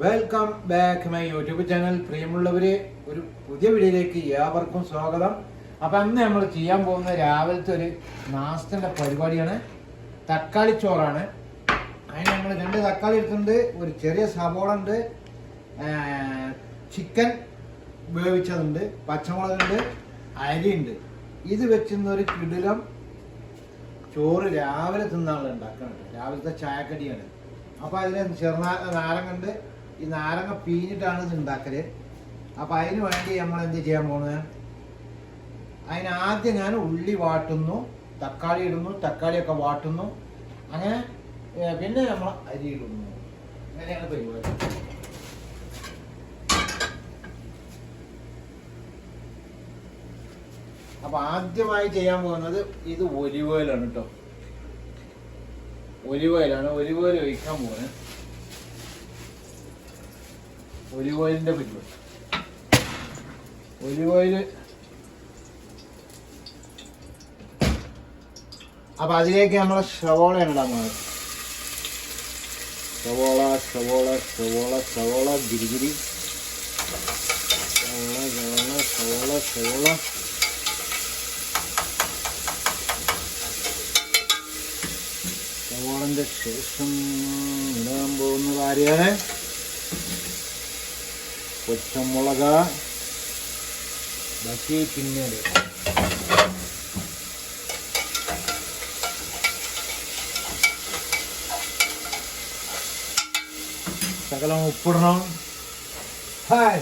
Welcome back my YouTube channel പ്രിയമുള്ളവര് ഒരു പുതിയ വീഡിയോയിലേക്ക് ഏവർക്കും സ്വാഗതം. അപ്പൊ അന്ന് നമ്മൾ ചെയ്യാൻ പോകുന്ന രാവിലത്തെ ഒരു നാസ്തന്റെ പരിപാടിയാണ്. തക്കാളി ചോറാണ്. അതിന് നമ്മൾ രണ്ട് തക്കാളി എടുത്തിട്ടുണ്ട്. ഒരു ചെറിയ സവോള ഉണ്ട്. ചിക്കൻ ഉപയോഗിച്ചതുണ്ട് പച്ചമുളകുണ്ട്. അരിയുണ്ട്. ഇത് വെച്ചുന്ന ഒരു കിടിലം ചോറ് രാവിലെ തിന്നാളുണ്ടാക്കുന്നുണ്ട് രാവിലത്തെ ചായക്കടിയാണ്. അപ്പൊ അതിന് ചെറുനാ നാരങ്ങണ്ട് ഈ നാരങ്ങ പീഞ്ഞിട്ടാണ് ഇത് ഉണ്ടാക്കൽ. അപ്പം അതിന് വേണ്ടി നമ്മൾ എന്ത് ചെയ്യാൻ പോകുന്നത് അതിനാദ്യം ഞാൻ ഉള്ളി വാട്ടുന്നു തക്കാളി ഇടുന്നു തക്കാളിയൊക്കെ വാട്ടുന്നു. അങ്ങനെ പിന്നെ നമ്മൾ അരി ഇടുന്നു. അങ്ങനെയാണ് പരിപാടി. അപ്പൊ ആദ്യമായി ചെയ്യാൻ പോകുന്നത് ഇത് ഒലിവ് ഓയിലാണ് കേട്ടോ. ഒലിവ് ഓയിലാണ്. ഒലിവ് ഓയിൽ ഒഴിക്കാൻ പോകുന്നത് ഒലിവ് ഓയിലിന്റെ പരിപാടി ഒലിവ് ഓയിൽ അപ്പൊ അതിലേക്ക് നമ്മൾ സവോള ഇടാൻ പോകുന്നത് സവോള സവോള സവോള സവോള ഗിരിഗിരി. സവോള സവോള സവോള സവോള. സവോളന്റെ ശേഷം ഇടാൻ പോകുന്ന കാര്യമാണ് പച്ചമുളക് ബാക്കി പിന്നീട് ശകലം ഉപ്പിടണം ഹായ്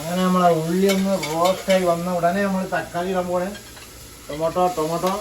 അങ്ങനെ നമ്മളെ ഉള്ളി ഒന്ന് റോസ്റ്റായി വന്ന ഉടനെ നമ്മൾ തക്കാളി ഇടാൻ പോണേ. Tomato tomato.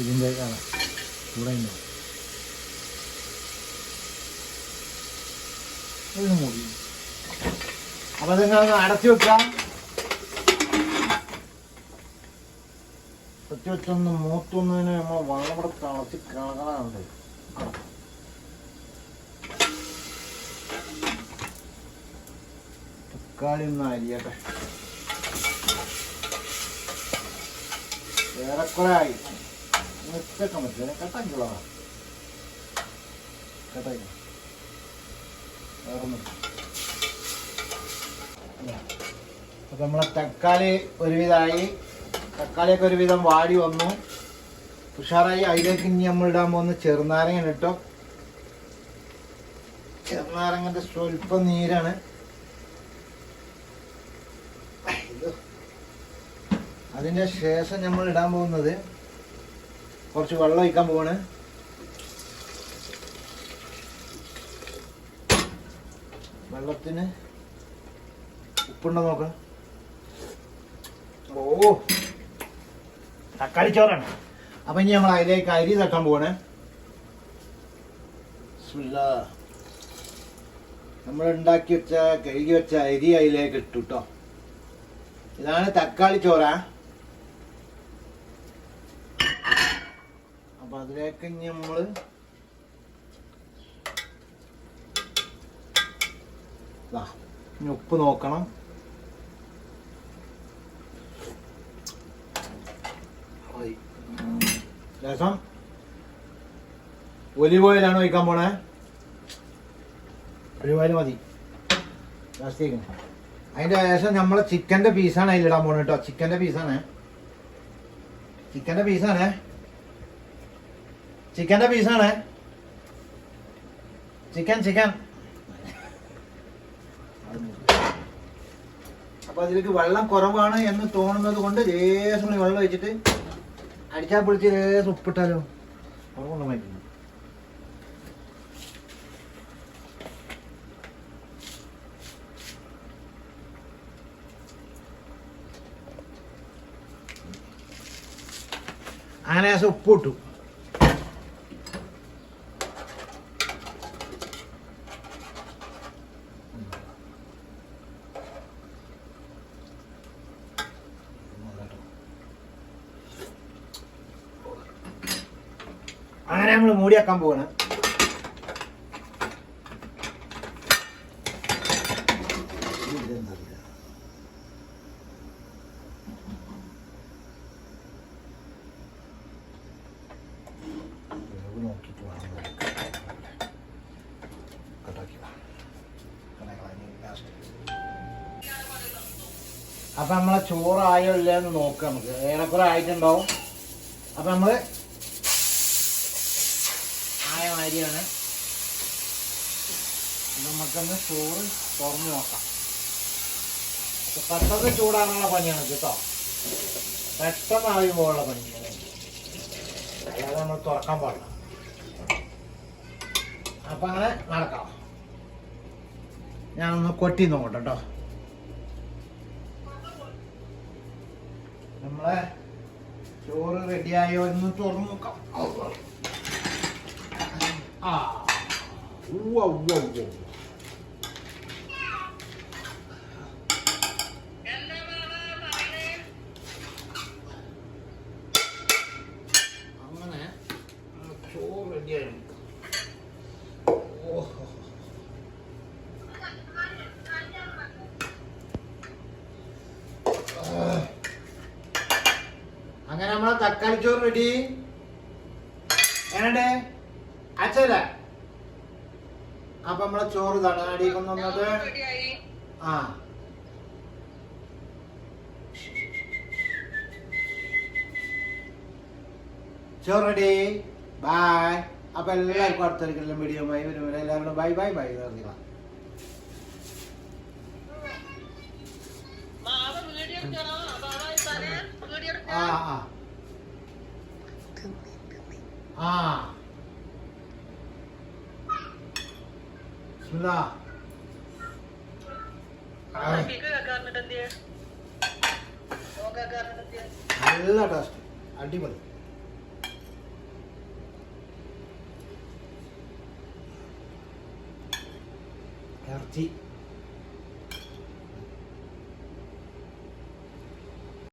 ഇതിന്റെ കാണാം ഇവിടെ ഉണ്ടോ ഇത് മൂടി. അപ്പൊ നിങ്ങൾ അടച്ചു വെക്കാം? വെച്ചൊന്ന് മൂത്തുന്നതിന് നമ്മൾ വെള്ളം കൂടെ തിളച്ച് കിളകണുണ്ട് തക്കാളി ഒന്ന് അരിയട്ടെ. ഏറെക്കുറെ ആയി. വെച്ചേക്കാൻ പറ്റില്ല. കട്ടാക്കി ഒന്നും അപ്പൊ നമ്മളെ തക്കാളി ഒരുവിധമായി തക്കാളിയൊക്കെ ഒരുവിധം വാടി വന്നു. ഉഷാറായി. അതിലേക്ക് ഇനി നമ്മൾ ഇടാൻ പോകുന്ന ചെറുനാരങ്ങ കേട്ടോ. ചെറുനാരങ്ങന്റെ സ്വല്പം നീരാണ്. അതിന്റെ ശേഷം നമ്മൾ ഇടാൻ പോകുന്നത് കുറച്ച് വെള്ളം ഒഴിക്കാൻ പോവാണ്. വെള്ളത്തിന് ഉപ്പുണ്ടോ നോക്കാം. ഓ. തക്കാളി ചോറാണ്. അപ്പൊ ഇനി നമ്മൾ അതിലേക്ക് അരി തട്ടാൻ പോവാണ്. നമ്മൾ ഉണ്ടാക്കി വെച്ച കഴുകി വെച്ച അരി അതിലേക്ക് ഇട്ടു കേട്ടോ ഇതാണ് തക്കാളി ചോറ. അപ്പൊ അതിലേക്ക് ഇനി നമ്മൾ ഉപ്പ് നോക്കണം മതി. രസം. ഒലിവ് ഓയിലാണ് ഒഴിക്കാൻ പോണേ? ഒലിവ് ഓയിൽ മതി. ലാസ്റ്റ് അതിന്റെ ശേഷം നമ്മളെ ചിക്കന്റെ പീസാണ് അതിലിടാൻ പോണത് കേട്ടോ ചിക്കന്റെ പീസാണ് ചിക്കന്റെ പീസാണ് ചിക്കന്റെ പീസാണ് ചിക്കൻ ചിക്കൻ. അപ്പൊ അതിലേക്ക് വെള്ളം കുറവാണ് എന്ന് തോന്നുന്നത് കൊണ്ട് ലേശം വെള്ളം ഒഴിച്ചിട്ട് അടിച്ചാൽ പൊളിച്ച് ലേശം ഉപ്പിട്ടാലോ കുറവുണ്ട് മതി അങ്ങനെ ഉപ്പ് ഇട്ടു അങ്ങനെ നമ്മൾ മൂടിയാക്കാൻ പോവാണ്. അപ്പൊ നമ്മളെ ചോറായോ ഇല്ലെന്ന് നോക്കാം നമുക്ക്. ഏറെക്കുറെ ആയിട്ടുണ്ടാവും. അപ്പൊ നമ്മൾ മാതിരിയാണ് നമുക്കൊന്ന് ചോറ് തുറന്നു നോക്കാം. പെട്ടെന്ന് ചൂടാനുള്ള പണിയാണ് കേട്ടോ പെട്ടെന്ന് ആവി പോകാനുള്ള പണിയാണ്. അല്ലാതെ നമ്മൾ തുറക്കാൻ പാടില്ല. അപ്പൊ അങ്ങനെ നടക്കാം. ഞാനൊന്ന് കൊട്ടി നോക്കട്ടെ കേട്ടോ നമ്മളെ ചോറ് റെഡിയായോ എന്ന് തുറന്നു നോക്കാം. ആ. Whoa, whoa, whoa. അങ്ങനെ ചോറ് റെഡിയായി ഓഹോ. അങ്ങനെ നമ്മളെ തക്കാളി ചോറ് റെഡി എങ്ങനെ അച്ഛല്ല അപ്പൊ നമ്മളെ ചോറ് ഇതാണ് അടിക്കൊന്നത് ആ. ചോറ് റെഡി. ബായ് അപ്പൊ എല്ലാവർക്കും അടുത്തൊരിക്കലും വീഡിയോ ബൈ വരും എല്ലാവരും ബൈ ബൈ ബൈ ഇറങ്ങില്ല ആ ആ. ആ. ആ, നല്ല ടേസ്റ്റ് അടിപൊളി. ഇറച്ചി.